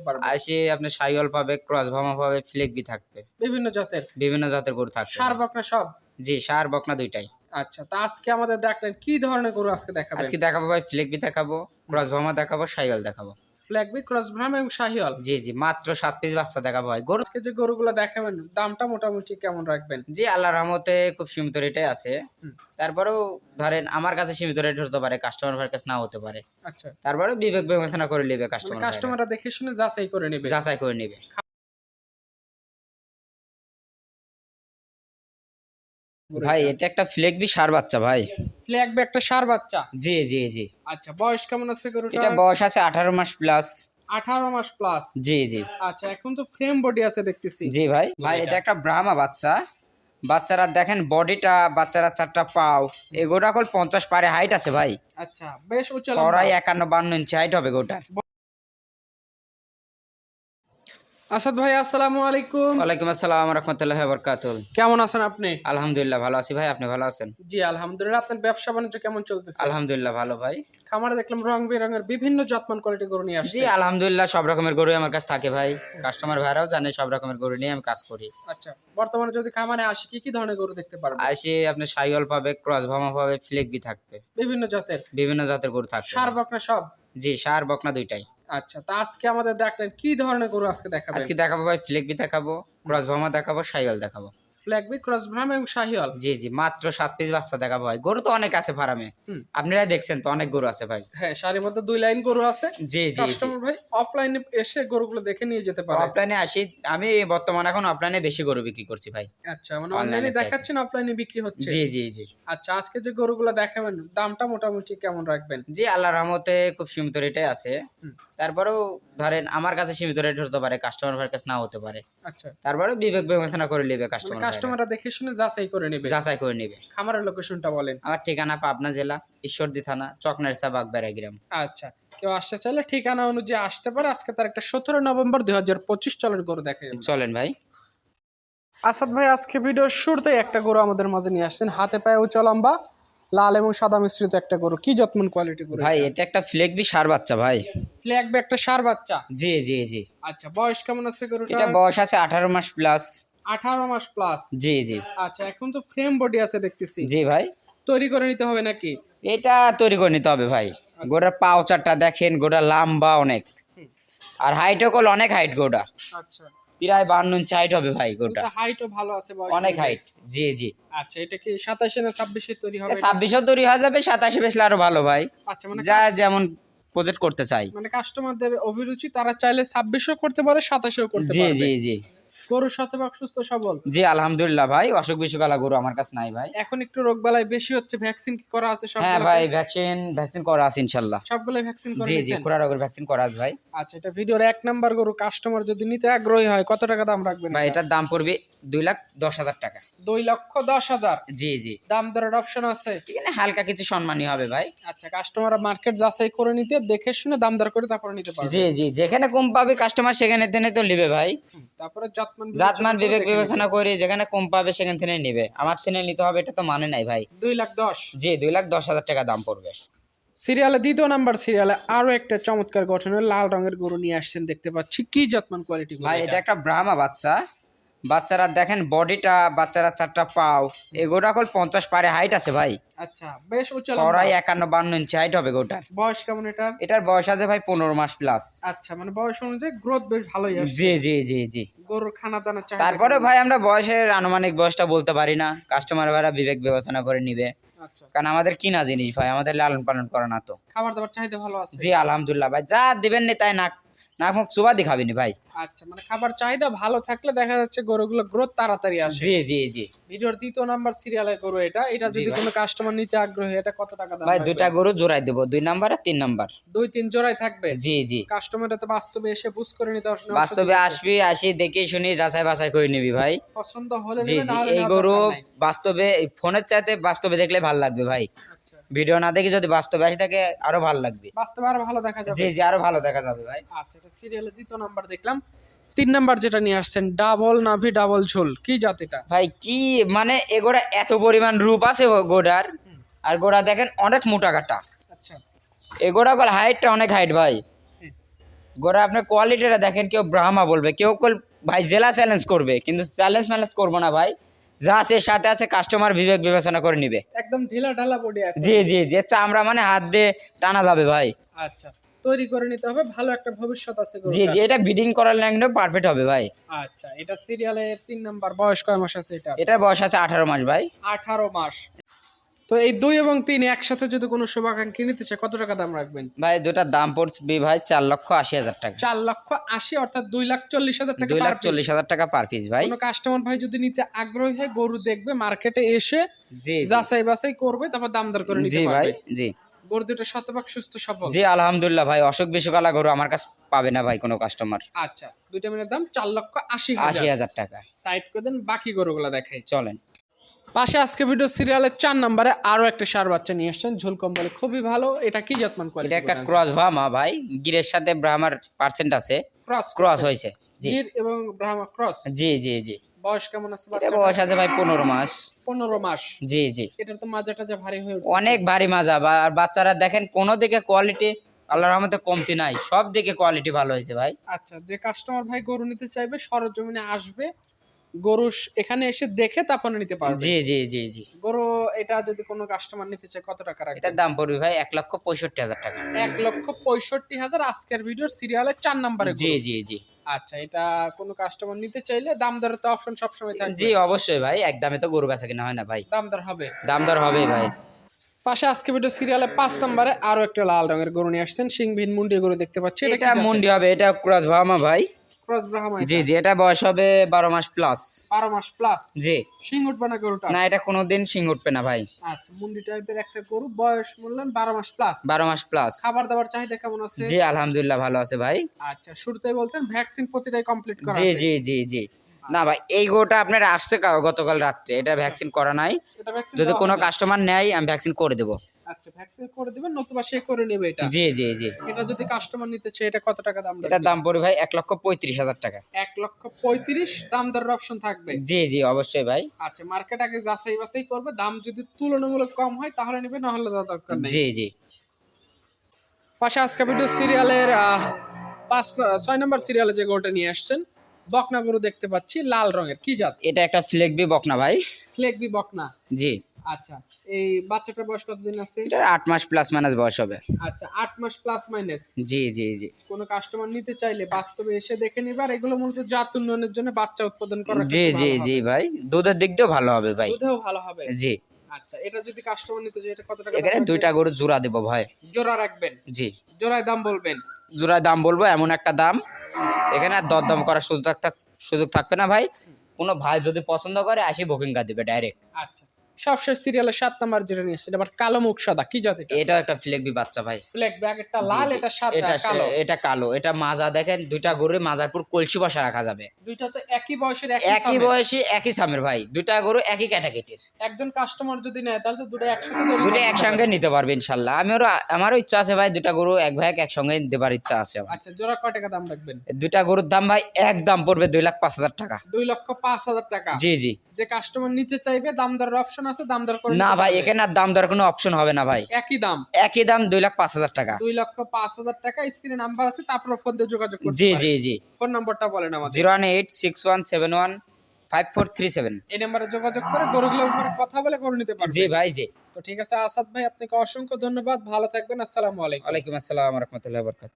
পারবে। সে আপনি সাইওয়াল পাবে ক্রস ভামা পাবে ফ্লেগবি থাকবে। বিভিন্ন জাতের। বিভিন্ন জাতের গরু থাকবে। সার বকনা সব? জি সার বকনা দুইটাই। আচ্ছা তা আজকে আমাদের ডাক্তার কি ধরনের গরু আজকে দেখাবো আজকে দেখাবো ভাই ফ্লেগবি দেখাবো ক্রস ভামা দেখাবো সাইওয়াল দেখাবো। ফ্ল্যাগবি ক্রস ব্রাহ্ম এবং শাহিওয়াল জি জি মাত্র সাত পিস বাচ্চা দেখাবো ভাই। গরু আজকে যে গরুগুলো দেখাবেন দামটা মোটামুটি কেমন রাখবেন? জি আল্লাহর রহমতে খুব সীমিত রেটে আছে। তারপরেও ধরেন আমার কাছে সীমিত রেট হতে পারে কাস্টমার ভাইয়ের কাছে নাও হতে পারে। আচ্ছা। তারপরে বিবেক বিবেচনা করে নেবে কাস্টমার কাস্টমাররা দেখে শুনে যাচাই করে নেবে। যাচাই করে নেবে। ভাই এটা একটা ফ্লেগবি সার বাচ্চা ভাই। ফ্ল্যাগবি একটা সার বাচ্চা? জি জি জি। আচ্ছা বয়স কেমন আছে গরুটা এটা বয়স আছে আঠারো মাস প্লাস আঠারো মাস প্লাস জি জি। আচ্ছা এখন তো ফ্রেম বডি আছে দেখতেছি। জি ভাই। ভাই এটা একটা ব্রাহ্মা বাচ্চা। বাচ্চারা দেখেন বডিটা বাচ্চারা চারটা পাও। এগোটা কল পঞ্চাশ পারে হাইট আছে ভাই। আচ্ছা বেশ উচ্চ কড়াই একান্ন বান্ন ইঞ্চি হাইট হবে গোটার আসাদ ভাই আসসালামু আলাইকুম। ওয়ালাইকুম আসসালাম রহমতুল্লাহ বরকাতুল কেমন আছেন আপনি? আলহামদুলিল্লাহ ভালো আছি ভাই আপনি ভালো আছেন? জি আলহামদুলিল্লাহ। আপনার ব্যবসা বাণিজ্য কেমন চলতেছে? আলহামদুলিল্লাহ ভালো ভাই। খামারে দেখলাম রং বেরঙের বিভিন্ন যত্মান কোয়ালিটি গরু নিয়ে জি আলহামদুলিল্লাহ সব রকমের গরু আমার কাছে থাকে ভাই। কাস্টমার ভাইরাও জানে সব রকমের গরু নিয়ে আমি কাজ করি। আচ্ছা বর্তমানে যদি খামারে আসি কি কি ধরনের গরু দেখতে পারব আসে আপনি সাইওয়াল পাবে ক্রস ভামা পাবে ফ্লেগবি থাকবে। বিভিন্ন জাতের? বিভিন্ন জাতের গরু থাকবে। সার বকনা সব? জি সার বকনা দুইটাই। আচ্ছা তা আজকে আমাদের ডাক্তার কি ধরনের গরু আজকে দেখাবেন? আজকে দেখাবো ভাই ফ্লেগবি দেখাবো ক্রস ভামা দেখাবো সাইওয়াল দেখাবো। ফ্ল্যাগবি ক্রস ব্রাহ্ম এবং শাহিওয়াল? জি জি মাত্র সাত পিস বাচ্চা দেখাবো ভাই। গরু তো অনেক আছে ফার্মে। আপনারা দেখছেন তো অনেক গরু আছে ভাই। হ্যাঁ সারির মধ্যে দুই লাইন গরু আছে। জি জি জি। কাস্টমার ভাই অফলাইনে এসে গরুগুলো দেখে নিয়ে যেতে পারে। অফলাইনে আসি আমি বর্তমানে এখন অফলাইনে বেশি গরু বিক্রি করছি ভাই। আচ্ছা মানে অনলাইনে দেখাচ্ছেন অফলাইনে বিক্রি হচ্ছে? জি জি জি। আচ্ছা আজকে যে গরুগুলো দেখাবেন দামটা মোটামুটি কেমন রাখবেন? জি আল্লাহর রহমতে খুব সীমিত রেটে আছে। তারপরেও ধরেন আমার কাছে সীমিত রেট হতে পারে কাস্টমার ভাইয়ের কাছে নাও হতে পারে। আচ্ছা। তারপরে বিবেক বিবেচনা করে নেবে মানে কাস্টমার কাস্টমাররা দেখে শুনে যাচাই করে নেবে। যাচাই করে নেবে। খামারের লোকেশনটা বলেন। আমার ঠিকানা পাবনা জেলা ঈশ্বরদী থানা চকনারিসা বাগবেড়া গ্রাম। আচ্ছা কেউ আসতে চাইলে ঠিকানা অনুযায়ী আসতে পারে। আজকে তার একটা সতেরো নভেম্বর দুই হাজার পঁচিশ চলের গরু দেখা চলেন ভাই। আসাদ ভাই আজকে ভিডিওর শুরুতেই একটা গরু আমাদের মাঝে নিয়ে আসছেন। হাতে পায়ে উঁচা লম্বা লাল এবং সাদা মিশ্রিত একটা গরু। কি যত্ন কোয়ালিটি গরু ভাই এটা? একটা ফ্লেগবি সার বাচ্চা ভাই। ফ্ল্যাগবে একটা সার বাচ্চা? জি জি জি। আচ্ছা বয়স কেমন আছে গরুটা এটা বয়স আছে আঠারো মাস প্লাস আঠারো মাস প্লাস জি জি। আচ্ছা এখন তো ফ্রেম বডি আছে দেখতেছি। জি ভাই। তৈরি করে নিতে হবে নাকি? এটা তৈরি করে নিতে হবে ভাই। গোটার পাউচারটা দেখেন গোটা লম্বা অনেক। আর হাইটও কল অনেক হাইট গোটা আচ্ছা। প্রায় বান্ন ইঞ্চি হাইট হবে ভাই গোটা। হাইটও ভালো আছে ভাই অনেক হাইট জি জি। আচ্ছা এটা কি সাতাশে না ছাব্বিশে তৈরি হবে? ছাব্বিশে তৈরি হয়ে যাবে সাতাশে বেশলে আরও ভালো ভাই। আচ্ছা মানে যা যেমন প্রজেক্ট করতে চাই। মানে কাস্টমারদের অভিরুচি তারা চাইলে ছাব্বিশেও করতে পারে সাতাশেও করতে পারে জি জি জি। গরু শতভাগ সুস্থ সবল? জি আলহামদুলিল্লাহ ভাই। অসুখ বিসুখ আলা গরু আমার কাছে নাই ভাই। এখন একটু রোগ বালাই বেশি হচ্ছে ভ্যাকসিন কি করা আছে সব হ্যাঁ ভাই ভ্যাকসিন ভ্যাকসিন করা আছে ইনশাল্লাহ। সবগুলো ভ্যাকসিন করা জি জি? খুরা রোগের ভ্যাকসিন করা আছে ভাই। আচ্ছা এটা ভিডিওর এক নাম্বার গরু কাস্টমার যদি নিতে আগ্রহী হয় কত টাকা দাম রাখবেন ভাই এটার দাম পড়বে দুই লাখ দশ হাজার টাকা। দুই লক্ষ দশ হাজার। জি জি। দাম দরের অপশন আছে? এখানে হালকা কিছু সম্মানী হবে ভাই। আচ্ছা কাস্টমার মার্কেট যাচাই করে নিতে দেখে শুনে দাম দর করে তারপরে নিতে পারবে। জি জি যেখানে কম পাবে কাস্টমার সেখানে থেকে তো নিবে ভাই। তারপরে জাতমান জাতমান বিবেক বিবেচনা করে যেখানে কম পাবে সেখান থেকে নিবে। আমার থেকে নিতে হবে এটা তো মানে নাই ভাই। দুই লাখ দশ। জি দুই লাখ দশ হাজার টাকা দাম পড়বে। সিরিয়ালে দ্বিতীয় নাম্বার সিরিয়ালে আরও একটা চমৎকার গঠনের লাল রঙের গরু নিয়ে আসছেন দেখতে পাচ্ছি। কি যত্মান কোয়ালিটি ভাই এটা? একটা ব্রাহ্মা বাচ্চা। বাচ্চারা দেখেন বডিটা বাচ্চারা চারটা পাও এগোটা কল পঞ্চাশ পারে হাইট আছে ভাই। আচ্ছা বেশ উচ্চ একান্ন বান্ন ইঞ্চি হাইট হবে গোটার বয়স কেমন এটার? এটার বয়স আছে ভাই পনেরো মাস প্লাস আচ্ছা মানে বয়স অনুযায়ী গ্রোথ বেশ ভালোই জি জি জি জি। গরুর খানা দানা চাহিদা তারপরে ভাই আমরা বয়সের আনুমানিক বয়সটা বলতে পারি না। কাস্টমার ভাইরা বিবেক বিবেচনা করে নিবে। আচ্ছা। কারণ আমাদের কিনা জিনিস ভাই আমাদের লালন পালন করা না তো। খাবার দাবার চাহিদা ভালো আছে? জি আলহামদুলিল্লাহ ভাই যা দিবেন নি তাই নাক নাক মুখ চুবাদি খাবিনি ভাই। আচ্ছা মানে খাবার চাহিদা ভালো থাকলে দেখা যাচ্ছে গরুগুলো গ্রোথ তাড়াতাড়ি আসে। জি জি জি। ভিডিওর দ্বিতীয় নাম্বার সিরিয়ালের গরু এটা। এটা যদি কোনো কাস্টমার নিতে আগ্রহী এটা কত টাকা দাম ভাই দুইটা গরু জোড়াই দেবো দুই নাম্বার আর তিন নাম্বার। দুই তিন জোড়াই থাকবে? জি জি। কাস্টমার তো বাস্তবে এসে বুঝ করে নিতে আসলে বাস্তবে আসবি আসি দেখে শুনি যাচাই বাছাই করে নিবি ভাই। পছন্দ হলে জি জি না এই গরু বাস্তবে ফোনের চাইতে বাস্তবে দেখলে ভালো লাগবে ভাই। আচ্ছা। ভিডিও না দেখে যদি বাস্তবে আসি থাকে আরও ভালো লাগবে। বাস্তবে আরও ভালো দেখা যাবে। জি জি আরও ভালো দেখা যাবে ভাই। আচ্ছা এটা সিরিয়ালের দ্বিতীয় নাম্বার দেখলাম। তিন নাম্বার যেটা নিয়ে আসছেন ডাবল নাভি ডাবল ঝোল। কি জাত এটা? ভাই কি মানে এগোড়া এত পরিমাণ রূপ আছে গোড়ার। আর গোড়া দেখেন অনেক মোটা কাটা। আচ্ছা। এগোড়া কল হাইটটা অনেক হাইট ভাই। গোড়া আপনার কোয়ালিটিটা দেখেন কেউ ব্রাহ্মা বলবে কেউ কল- ভাই জেলা চ্যালেঞ্জ করবে কিন্তু চ্যালেঞ্জ ম্যালেঞ্জ করব না ভাই। যা আছে সাথে আছে কাস্টমার বিবেক বিবেচনা করে নিবে। একদম ঢিলা ঢালা বডি জি জি যে চামড়া মানে হাত দিয়ে টানা যাবে ভাই। আচ্ছা তৈরি করে নিতে হবে ভালো একটা ভবিষ্যৎ আছে জি। জি এটা ব্রিডিং করার লাইনে পারফেক্ট হবে ভাই। আচ্ছা এটা সিরিয়ালে তিন নাম্বার বয়স কয় মাস আছে এটা এটার বয়স আছে আঠারো মাস ভাই। আঠারো মাস। তো এই দুই এবং তিন একসাথে যদি কোনো শুভাকাঙ্ক্ষী নিতে চায় কত টাকা দাম রাখবেন? ভাই দুটার দাম পড়বে ভাই চার লক্ষ আশি হাজার টাকা। চার লক্ষ আশি অর্থাৎ দুই লাখ চল্লিশ হাজার টাকা দুই লাখ চল্লিশ হাজার টাকা পার পিস ভাই। কোনো কাস্টমার ভাই যদি নিতে আগ্রহী হয় গরু দেখবে মার্কেটে এসে। যাচাই বাছাই করবে তারপর দাম দর করে নিতে জি ভাই পারবে। জি। গরু দুটো শতভাগ সুস্থ সফল জি আলহামদুলিল্লাহ ভাই অসুখ বিসুকালা গরু আমার কাছে পাবে না ভাই কোনো কাস্টমার আচ্ছা দুইটা মিনের দাম চার লক্ষ আশি আশি হাজার হাজার টাকা। সাইড করে দেন বাকি গরুগুলো দেখাই। চলেন। পাশে আজকে ভিডিও সিরিয়ালের চার নম্বরে আরও একটা সার বাচ্চা নিয়ে এসছেন ঝুল কম্বলে খুবই ভালো। এটা কি যত্মান এটা একটা ক্রস ভামা ভাই। গিরের সাথে ব্রাহ্মার পার্সেন্ট আছে। ক্রস ক্রস হয়েছে। গির এবং ব্রাহ্মা ক্রস জি জি জি। বয়স কেমন আছে এটা বয়স আছে ভাই পনেরো মাস। পনেরো মাস? জি জি। এটার তো মাজাটা যা ভারী হয়ে অনেক ভারী মাজা আর বাচ্চারা দেখেন কোনো দিকে কোয়ালিটি আল্লাহর রহমতে কমতি নাই। সব দিকে কোয়ালিটি ভালো হয়েছে ভাই। আচ্ছা যে কাস্টমার ভাই গরু নিতে চাইবে সরজমিনে আসবে গরু এখানে এসে দেখে তারপরে নিতে পারবে। জি জি জি জি। গরু এটা যদি কোনো কাস্টমার নিতে চায় কত টাকা রাখবে? এটার দাম পড়বে ভাই এক লক্ষ পঁয়ষট্টি হাজার টাকা। এক লক্ষ পঁয়ষট্টি হাজার আজকের ভিডিওর সিরিয়ালের চার নম্বরে জি জি জি। আচ্ছা এটা কোনো কাস্টমার নিতে চাইলে দাম দরের তো অপশন সবসময় থাকবে। জি অবশ্যই ভাই এক দামে তো গরু বেচা কিনা হয় না ভাই। দাম দর হবে। দাম দর হবেই ভাই। পাশে আজকে ভিডিও সিরিয়ালে পাঁচ নম্বরে আরও একটা লাল রঙের গরু নিয়ে আসছেন সিংভিন মুন্ডি গরু দেখতে পাচ্ছি। এটা মুন্ডি হবে এটা ক্রস ভামা ভাই। ক্রস ব্রাহ্মা জি জি এটা বয়স হবে বারো মাস প্লাস বারো মাস প্লাস জি। সিং উঠবে না গরুটা? না এটা কোনোদিন সিং উঠবে না ভাই। আচ্ছা মুন্ডি টাইপের একটা গরু বয়স বললেন বারো মাস প্লাস বারো মাস প্লাস খাবার দাবার চাহিদা কেমন আছে? জি আলহামদুলিল্লাহ ভালো আছে ভাই। আচ্ছা শুরুতেই বলছেন ভ্যাকসিন প্রতিটাই কমপ্লিট করা জি জি জি জি। না ভাই এই গোটা আপনার আসছে গতকাল রাত্রে এটা ভ্যাকসিন করা নাই। যদি কোনো কাস্টমার নেয় আমি ভ্যাকসিন করে দেবো। আচ্ছা ভ্যাকসিন করে দিবেন নতুবা সে করে নেবে এটা। জি জি জি। এটা যদি কাস্টমার নিতে চায় এটা কত টাকা দাম এটার দাম পড়বে ভাই এক লক্ষ পঁয়ত্রিশ হাজার টাকা। এক লক্ষ পঁয়ত্রিশ দাম দরের অপশন থাকবে। জি জি অবশ্যই ভাই। আচ্ছা মার্কেট আগে যাচাই বাছাই করবে দাম যদি তুলনামূলক কম হয় তাহলে নেবে না হলে দরকার নেই। জি জি। পাশে আজকে ভিডিও সিরিয়ালের পাঁচ ছয় নম্বর সিরিয়ালে যে গরুটা নিয়ে আসছেন বকনা গরু দেখতে পাচ্ছি লাল রঙের। কি জাত? এটা একটা ফ্লেগবি বকনা ভাই। ফ্লেগবি বকনা? জি। আচ্ছা এই বাচ্চাটার বয়স কতদিন আছে? এটা আট মাস প্লাস মাইনাস বয়স হবে। আচ্ছা আট মাস প্লাস মাইনাস জি জি জি। কোনো কাস্টমার নিতে চাইলে বাস্তবে এসে দেখে নিবে আর এগুলো মূলত জাত উন্নয়নের জন্য বাচ্চা উৎপাদন করার জি জি জি ভাই। দুধের দিক দিয়েও ভালো হবে ভাই। দুধেও ভালো হবে? জি। আচ্ছা এটা যদি কাস্টমার নিতে চাই এটা কত টাকা এখানে দুইটা? গরু জোড়া দেবো ভাই। জোড়া রাখবেন? জি। জোড়ায় দাম বলবেন? জোড়ায় দাম বলব এমন একটা দাম। এখানে আর দরদাম করার সুযোগ থাক সুযোগ থাকবে না ভাই। কোনো ভাই যদি পছন্দ করে আসি বুকিং কার দিবে ডাইরেক্ট আচ্ছা। সবশেষ সিরিয়ালের সাত নাম্বার যেটা নিয়ে আবার কালো মুখ সাদা কি জাত এটা? একটা ফ্লেগবি বাচ্চা ভাই। একটা লাল। এটা সাদা এটা কালো। এটা কালো এটা মাজা দেখেন দুইটা গরু মাজারপুর কলসি বসা রাখা যাবে। দুইটা তো একই বয়সের একই একই বয়সী একই সামের ভাই দুইটা গরু একই ক্যাটাগরির একজন কাস্টমার যদি নেয় তাহলে তো দুটো একসাথে দুটো একসঙ্গে নিতে পারবে ইনশাল্লাহ। আমারও আমারও ইচ্ছা আছে ভাই দুটা গরু এক ভাই এক একসঙ্গে দেবার ইচ্ছা আছে। আমার। আচ্ছা জোড়া কয় টাকা দাম রাখবেন? দুইটা গরুর দাম ভাই এক দাম পড়বে দুই লাখ পাঁচ হাজার টাকা। দুই লক্ষ পাঁচ হাজার টাকা। জি জি। যে কাস্টমার নিতে চাইবে দাম দরের অপশন আছে দাম দর করে না ভাই এখানে আর দাম দর কোনো অপশন হবে না ভাই। একই দাম। একই দাম দুই লাখ পাঁচ হাজার টাকা। দুই লক্ষ পাঁচ হাজার টাকা স্ক্রিনে নাম্বার আছে তারপর ফোন দিয়ে যোগাযোগ করতে জি জি জি। ফোন নাম্বারটা বলেন আমাদের। Zero one eight six one seven one five four three seven. এই নাম্বারে যোগাযোগ করে গরুগুলোর উপরে কথা বলে করে নিতে পারবেন জি ভাই জি। তো ঠিক আছে আসাদ ভাই আপনাকে অসংখ্য ধন্যবাদ। ভালো থাকবেন আসসালামু আলাইকুম। ওয়ালাইকুম আসসালাম রহমতুল্লাহ বরকাত